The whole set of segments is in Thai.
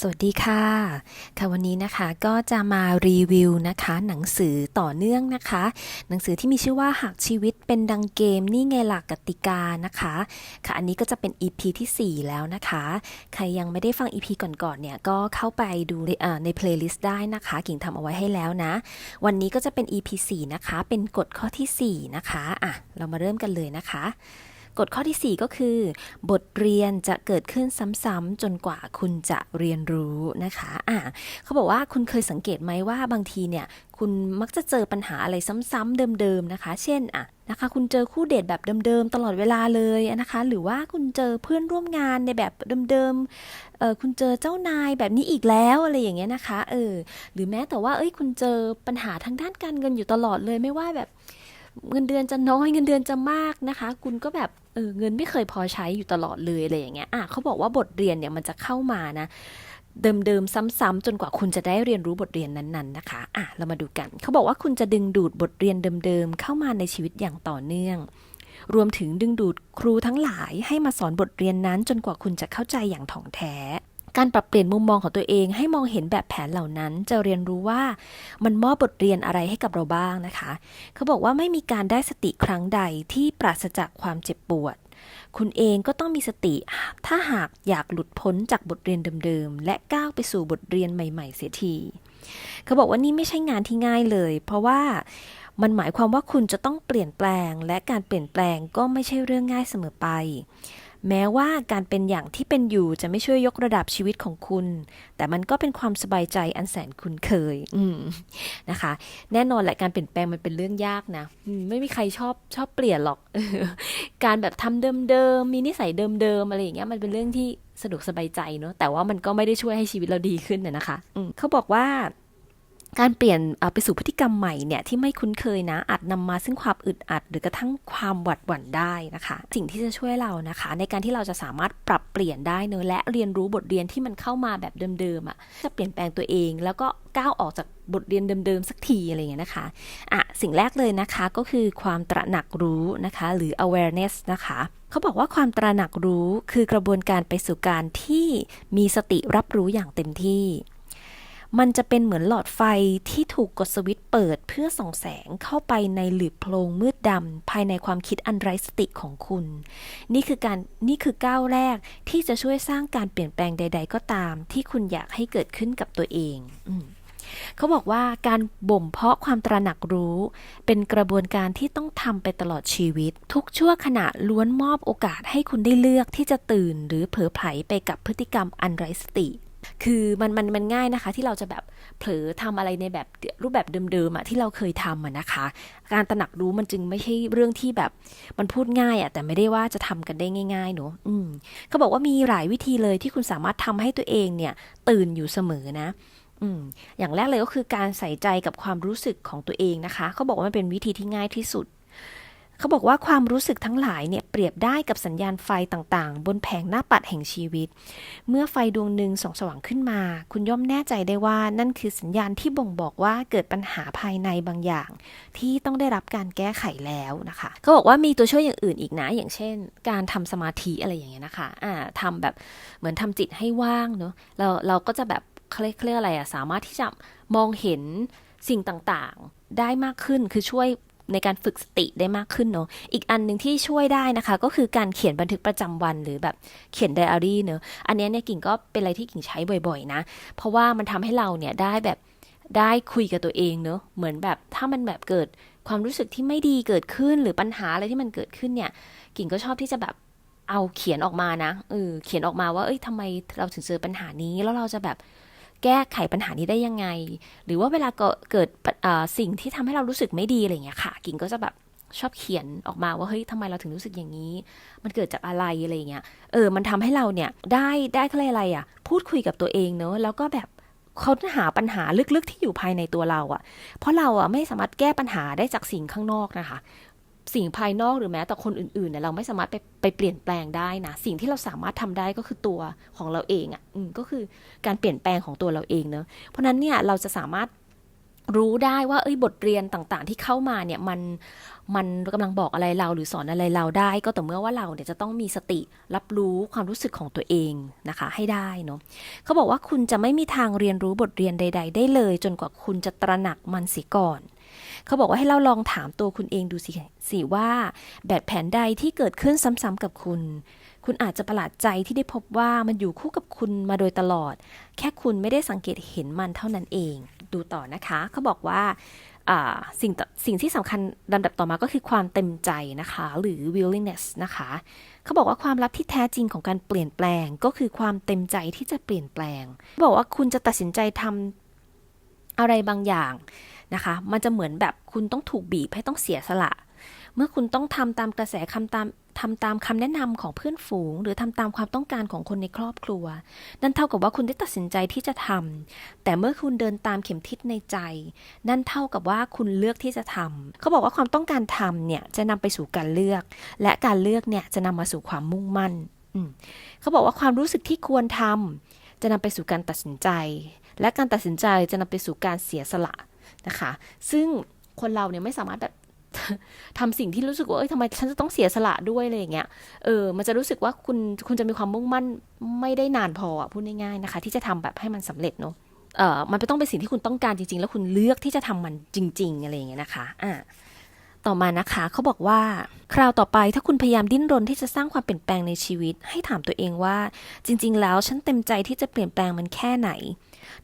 สวัสดีค่ะ ค่ะวันนี้นะคะก็จะมารีวิวนะคะ หนังสือต่อเนื่องนะคะ หนังสือที่มีชื่อว่าหากชีวิตเป็นดังเกมนี่ไงหลักกติกานะคะ ค่ะอันนี้ก็จะเป็น EP ที่ 4 แล้วนะคะ ใครยังไม่ได้ฟัง EP ก่อนๆเนี่ยก็เข้าไปดูในเอ่อในเพลย์ลิสต์ได้นะคะ กิ่งทำเอาไว้ให้แล้วนะ วันนี้ก็จะเป็น EP 4 นะคะ เป็นกฎข้อทีสี่4 นะคะอะเรามาเริ่มกันเลยนะคะ กฎข้อทีสี่ 4 ก็คือ บทเรียนจะเกิดขึ้นซ้ำๆจนกว่าคุณจะเรียนรู้นะคะอะเขาบอกว่าคุณเคยสังเกตไหมว่าบางทีเนี่ยคุณมักจะเจอปัญหาอะไรซ้ำๆเดิมๆนะคะ เช่นอะนะคะ คุณเจอคู่เดทแบบเดิมๆตลอดเวลาเลยนะคะ หรือว่าคุณเจอเพื่อนร่วมงานในแบบเดิมๆเออคุณเจอเจ้านายแบบนี้อีกแล้วอะไรอย่างเงี้ยนะคะเออหรือแม้แต่ว่าเอ้ยคุณเจอปัญหาทางด้านการเงินอยู่ตลอดเลยไม่ว่าแบบ เงินเดือนจะน้อยเงินเดือนจะมากนะคะ คุณก็แบบเออเงินไม่เคยพอใช้อยู่ตลอดเลยอะไรอย่างเงี้ยอะเขาบอกว่าบทเรียนเนี่ยมันจะเข้ามานะเดิมๆ ซ้ำๆจนกว่าคุณจะได้เรียนรู้บทเรียนนั้นๆนะคะอะเรามาดูกัน เขาบอกว่าคุณจะดึงดูดบทเรียนเดิมๆ เข้ามาในชีวิตอย่างต่อเนื่อง รวมถึงดึงดูดครูทั้งหลายให้มาสอนบทเรียนนั้นจนกว่าคุณจะเข้าใจอย่างถ่องแท้ การปรับเปลี่ยนมุมมองของตัวเอง ให้มองเห็นแบบแผนเหล่านั้น จะเรียนรู้ว่ามันมอบบทเรียนอะไรให้กับเราบ้างนะคะ เขาบอกว่าไม่มีการได้สติครั้งใดที่ปราศจากความเจ็บปวด คุณเองก็ต้องมีสติ ถ้าหากอยากหลุดพ้นจากบทเรียนเดิมๆ และก้าวไปสู่บทเรียนใหม่ ๆ เสียที เขาบอกว่านี่ไม่ใช่งานที่ง่ายเลย เพราะว่ามันหมายความว่าคุณจะต้องเปลี่ยนแปลง และการเปลี่ยนแปลงก็ไม่ใช่เรื่องง่ายเสมอไป แม้ว่าการเป็นอย่างที่เป็นอยู่จะไม่ช่วยยกระดับชีวิตของคุณ แต่มันก็เป็นความสบายใจอันแสนคุ้นเคย อืมนะคะ แน่นอนแหละการเปลี่ยนแปลงมันเป็นเรื่องยากนะอืมไม่มีใครชอบชอบเปลี่ยนหรอกการแบบทำเดิมๆมีนิสัยเดิมๆอะไรอย่างเงี้ยมันเป็นเรื่องที่สะดวกสบายใจเนอะแต่ว่ามันก็ไม่ได้ช่วยให้ชีวิตเราดีขึ้นนะนะคะอืมเขาบอกว่า การเปลี่ยนไปสู่พฤติกรรมใหม่เนี่ยที่ไม่คุ้นเคยนะอาจนำมาซึ่งความอึดอัด หรือกระทั่งความหวาดหวั่นได้นะคะ สิ่งที่จะช่วยเรานะคะ ในการที่เราจะสามารถปรับเปลี่ยนได้เนอะและเรียนรู้บทเรียนที่มันเข้ามาแบบเดิมๆอะ่ะจะเปลี่ยนแปลงตัวเอง แล้วก็ก้าวออกจากบทเรียนเดิมๆสักทีอะไรอย่างเงี้ยนะคะอะสิ่งแรกเลยนะคะก็คือความตระหนักรู้นะคะ หรือ awareness นะคะเขาบอกว่าความตระหนักรู้คือกระบวนการไปสู่การที่มีสติรับรู้อย่างเต็มที่ มันจะเป็นเหมือนหลอดไฟที่ถูกกดสวิตช์เปิดเพื่อส่องแสงเข้าไปในหลืบโพรงมืดดำภายในความคิดอันไร้สติของคุณ นี่คือการนี่คือก้าวแรกที่จะช่วยสร้างการเปลี่ยนแปลงใด ๆ ก็ตาม ที่คุณอยากให้เกิดขึ้นกับตัวเองอเขาบอกว่าการบ่มเพาะความตระหนักรู้ เป็นกระบวนการที่ต้องทำไปตลอดชีวิต ทุกชั่วขณะล้วนมอบโอกาสให้คุณได้เลือกที่จะตื่น หรือเผลอไผลไปกับพฤติกรรมอันไร้สติ คือมันมันมันง่ายนะคะ ที่เราจะแบบเผลอทำอะไรในแบบรูปแบบเดิมๆอะที่เราเคยทำอะนะคะ การตระหนักรู้มันจึงไม่ใช่เรื่องที่แบบมันพูดง่ายอะแต่ไม่ได้ว่าจะทำกันได้ง่ายๆเนอะอืมเขาบอกว่ามีหลายวิธีเลยที่คุณสามารถทำให้ตัวเองเนี่ยตื่นอยู่เสมอนะอย่างแรกเลยก็คือการใส่ใจกับความรู้สึกของตัวเองนะคะ เขาบอกว่ามันเป็นวิธีที่ง่ายที่สุด เขาบอกว่าความรู้สึกทั้งหลายเนี่ยเปรียบได้กับสัญญาณไฟต่างๆ บนแผงหน้าปัดแห่งชีวิต เมื่อไฟดวงหนึ่งส่องสว่างขึ้นมา คุณย่อมแน่ใจได้ว่านั่นคือสัญญาณที่บ่งบอกว่าเกิดปัญหาภายในบางอย่าง ที่ต้องได้รับการแก้ไขแล้วนะคะเขาบอกว่ามีตัวช่วยอย่างอื่นอีกนะ อย่างเช่น การทำสมาธิอะไรอย่างเงี้ยนะคะอ่าทำแบบเหมือนทำจิตให้ว่างเนอะเราเราก็จะแบบเขาเรียกเขาเรียกอะไรอะสามารถที่จะมองเห็นสิ่งต่างๆ ได้มากขึ้นคือช่วย ในการฝึกสติได้มากขึ้นเนอะอีกอันหนึ่งที่ช่วยได้นะคะ ก็คือการเขียนบันทึกประจำวันหรือแบบเขียนไดอารี่เนอะอันนี้เนี่ยกิ่งก็เป็นอะไรที่กิ่งใช้บ่อยๆ นะ เพราะว่ามันทำให้เราเนี่ยได้แบบได้คุยกับตัวเองเนอะเหมือนแบบถ้ามันแบบเกิดความรู้สึกที่ไม่ดีเกิดขึ้นหรือปัญหาอะไรที่มันเกิดขึ้นเนี่ย กิ่งก็ชอบที่จะแบบเอาเขียนออกมานะเออเขียนออกมาว่าเอ้ยทำไมเราถึงเจอปัญหานี้แล้วเราจะแบบ แก้ไขปัญหานี้ได้ยังไง หรือว่าเวลาเกิดสิ่งที่ทำให้เรารู้สึกไม่ดีอะไรอย่างเงี้ยค่ะ กิ่งก็จะแบบชอบเขียนออกมาว่าเฮ้ยทำไมเราถึงรู้สึกอย่างนี้ มันเกิดจากอะไรอะไรอย่างเงี้ย เออ มันทำให้เราเนี่ยได้ได้เขาเรียกอะไรอะ พูดคุยกับตัวเองเนอะแล้วก็แบบค้นหาปัญหาลึกๆที่อยู่ภายในตัวเราอะ เพราะเราอะไม่สามารถแก้ปัญหาได้จากสิ่งข้างนอกนะคะ สิ่งภายนอกหรือแม้แต่คนอื่นๆเนี่ยเราไม่สามารถไปไปเปลี่ยนแปลงได้นะ สิ่งที่เราสามารถทำได้ก็คือตัวของเราเองอะก็คือการเปลี่ยนแปลงของตัวเราเองเนอะเพราะนั้นเนี่ยเราจะสามารถรู้ได้ว่าเอ้ยบทเรียนต่างๆ ที่เข้ามาเนี่ยมันมันกำลังบอกอะไรเราหรือสอนอะไรเราได้ ก็แต่เมื่อว่าเราเนี่ยจะต้องมีสติรับรู้ความรู้สึกของตัวเองนะคะให้ได้เนาะเขาบอกว่าคุณจะไม่มีทางเรียนรู้บทเรียนใด ๆ ได้เลย จนกว่าคุณจะตระหนักมันเสียก่อน เขาบอกว่าให้เราลองถามตัวคุณเองดูสิสิว่า แบบแผนใดที่เกิดขึ้นซ้ำๆกับคุณ คุณอาจจะประหลาดใจที่ได้พบว่ามันอยู่คู่กับคุณมาโดยตลอด แค่คุณไม่ได้สังเกตเห็นมันเท่านั้นเอง ดูต่อนะคะ เขาบอกว่าสิ่งสิ่งที่สำคัญลำดับต่อมาก็คือความเต็มใจนะคะ หรือ willingness นะคะ เขาบอกว่าความลับที่แท้จริงของการเปลี่ยนแปลง ก็คือความเต็มใจที่จะเปลี่ยนแปลง บอกว่าคุณจะตัดสินใจทำอะไรบางอย่าง นะคะ มันจะเหมือนแบบคุณต้องถูกบีบให้ต้องเสียสละ เมื่อคุณต้องทำตามกระแสคำตามทำตามคำแนะนำของเพื่อนฝูง หรือทำตามความต้องการของคนในครอบครัว นั่นเท่ากับว่าคุณได้ตัดสินใจที่จะทำแต่เมื่อคุณเดินตามเข็มทิศในใจ นั่นเท่ากับว่าคุณเลือกที่จะทำเขาบอกว่าความต้องการทำเนี่ยจะนำไปสู่การเลือก และการเลือกเนี่ยจะนำมาสู่ความมุ่งมั่นเขาบอกว่าความรู้สึกที่ควรทำจะนำไปสู่การตัดสินใจ และการตัดสินใจจะนำไปสู่การเสียสละ นะคะ ซึ่งคนเราเนี่ยไม่สามารถแบบทำสิ่งที่รู้สึกว่าเอ้ยทำไมฉันจะต้องเสียสละด้วยอะไรอย่างเงี้ย เออ มันจะรู้สึกว่าคุณคุณจะมีความมุ่งมั่นไม่ได้นานพออะพูดง่ายๆนะคะ ที่จะทำแบบให้มันสำเร็จเนาะเออมันไม่ต้องเป็นสิ่งที่คุณต้องการจริง ๆ แล้วคุณเลือกที่จะทำมันจริง ๆ อะไรอย่างเงี้ยนะคะ อ่า ต่อมานะคะ เขาบอกว่า คราวต่อไปถ้าคุณพยายามดิ้นรนที่จะสร้างความเปลี่ยนแปลงในชีวิต ให้ถามตัวเองว่า จริง ๆ แล้วฉันเต็มใจที่จะเปลี่ยนแปลงมันแค่ไหน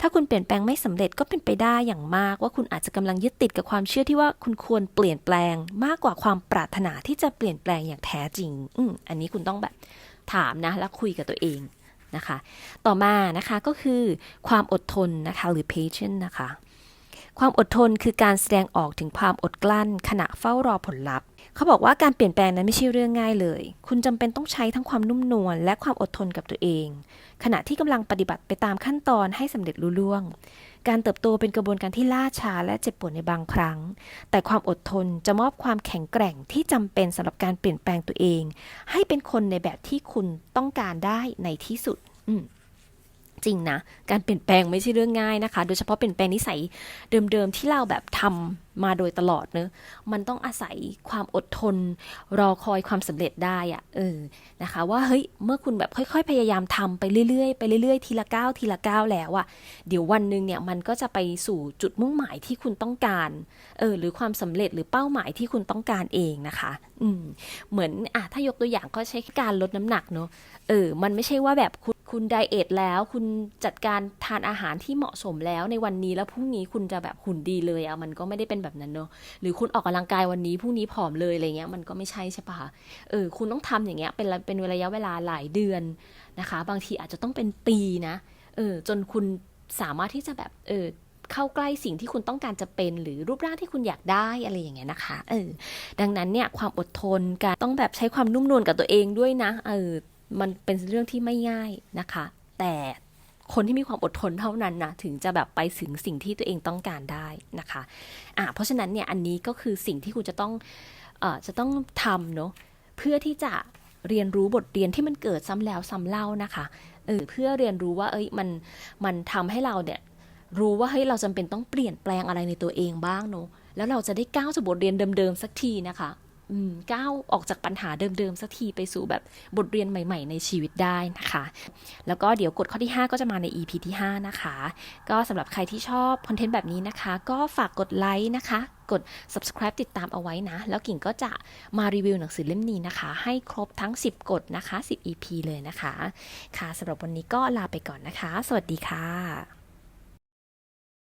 ถ้าคุณเปลี่ยนแปลงไม่สำเร็จก็เป็นไปได้อย่างมาก ว่าคุณอาจจะกำลังยึดติดกับความเชื่อที่ว่าคุณควรเปลี่ยนแปลงมากกว่าความปรารถนาที่จะเปลี่ยนแปลงอย่างแท้จริง อืมอันนี้คุณต้องแบบถามนะแล้วคุยกับตัวเองนะคะ ต่อมานะคะก็คือความอดทนนะคะหรือ patience นะคะ ความอดทนคือการแสดงออกถึงความอดกลั้น ขณะเฝ้ารอผลลัพธ์ เขาบอกว่าการเปลี่ยนแปลงนั้นไม่ใช่เรื่องง่ายเลย คุณจำเป็นต้องใช้ทั้งความนุ่มนวลและความอดทนกับตัวเอง ขณะที่กำลังปฏิบัติไปตามขั้นตอนให้สำเร็จลุล่วง การเติบโตเป็นกระบวนการที่ล่าช้าและเจ็บปวดในบางครั้ง แต่ความอดทนจะมอบความแข็งแกร่งที่จำเป็นสำหรับการเปลี่ยนแปลงตัวเอง ให้เป็นคนในแบบที่คุณต้องการได้ในที่สุด อืม จริงนะ การเปลี่ยนแปลงไม่ใช่เรื่องง่ายนะคะ โดยเฉพาะเปลี่ยนแปลงนิสัยเดิมๆที่เราแบบทำมาโดยตลอดเนอะมันต้องอาศัยความอดทน รอคอยความสำเร็จได้อะเออนะคะ ว่าเฮ้ยเมื่อคุณแบบค่อย ๆ พยายามทำไปเรื่อยๆไปเรื่อยๆทีละก้าวทีละก้าวแล้วอะเดี๋ยววันหนึ่งเนี่ยมันก็จะไปสู่จุดมุ่งหมายที่คุณต้องการเออหรือความสำเร็จหรือเป้าหมายที่คุณต้องการเองนะคะอืมเหมือนอะถ้ายกตัวอย่างก็ใช้การลดน้ำหนักเนอะเออมันไม่ใช่ว่าแบบคุณ คุณไดเอทแล้วคุณจัดการทานอาหารที่เหมาะสมแล้วในวันนี้แล้วพรุ่งนี้คุณจะแบบหุ่นดีเลยอะมันก็ไม่ได้เป็นแบบนั้นเนอะหรือคุณออกกำลังกายวันนี้พรุ่งนี้ผอมเลยอะไรเงี้ยมันก็ไม่ใช่ใช่ปะเออคุณต้องทำอย่างเงี้ยเป็นเป็นระยะเวลาหลายเดือนนะคะ บางทีอาจจะต้องเป็นปีนะเออจนคุณสามารถที่จะแบบเออเข้าใกล้สิ่งที่คุณต้องการจะเป็น หรือรูปร่างที่คุณอยากได้อะไรอย่างเงี้ยนะคะ เออ ดังนั้นเนี่ยความอดทนการต้องแบบใช้ความนุ่มนวลกับตัวเองด้วยนะ เออ มันเป็นเรื่องที่ไม่ง่ายนะคะ แต่คนที่มีความอดทนเท่านั้นนะถึงจะแบบไปถึงสิ่งที่ตัวเองต้องการได้นะคะอะเพราะฉะนั้นเนี่ยอันนี้ก็คือสิ่งที่คุณจะต้องเอ่อจะต้องทำเนาะเพื่อที่จะเรียนรู้บทเรียนที่มันเกิดซ้ำแล้วซ้ำเล่านะคะเออเพื่อเรียนรู้ว่าเอ้ยมันมันทำให้เราเนี่ยรู้ว่าเฮ้ยเราจำเป็นต้องเปลี่ยนแปลงอะไรในตัวเองบ้างเนอะแล้วเราจะได้ก้าวจากบทเรียนเดิมๆสักทีนะคะ ก้าวออกจากปัญหาเดิมๆสักทีไปสู่แบบบทเรียนใหม่ ๆ ในชีวิตได้นะคะ แล้วก็เดี๋ยวกดข้อที่ 5 ก็จะมาใน EP ที่ 5 นะคะ ก็สำหรับใครที่ชอบคอนเทนต์แบบนี้นะคะ ก็ฝากกดไลค์นะคะ กด subscribe ติดตามเอาไว้นะ แล้วกิ่งก็จะมารีวิวหนังสือเล่มนี้นะคะ ให้ครบทั้ง 10 กฎนะคะ 10 EP เลยนะคะ ค่ะสำหรับวันนี้ก็ลาไปก่อนนะคะ สวัสดีค่ะ